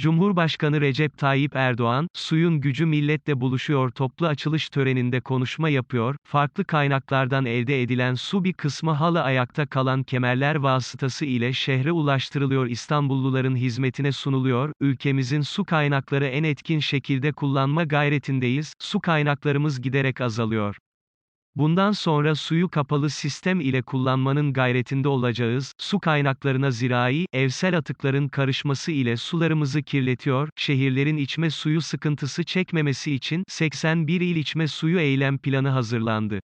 Cumhurbaşkanı Recep Tayyip Erdoğan, suyun gücü milletle buluşuyor toplu açılış töreninde konuşma yapıyor, farklı kaynaklardan elde edilen su bir kısmı halı ayakta kalan kemerler vasıtası ile şehre ulaştırılıyor İstanbulluların hizmetine sunuluyor, ülkemizin su kaynakları en etkin şekilde kullanma gayretindeyiz, su kaynaklarımız giderek azalıyor. Bundan sonra suyu kapalı sistem ile kullanmanın gayretinde olacağız, su kaynaklarına zirai, evsel atıkların karışması ile sularımızı kirletiyor, şehirlerin içme suyu sıkıntısı çekmemesi için, 81 il içme suyu eylem planı hazırlandı.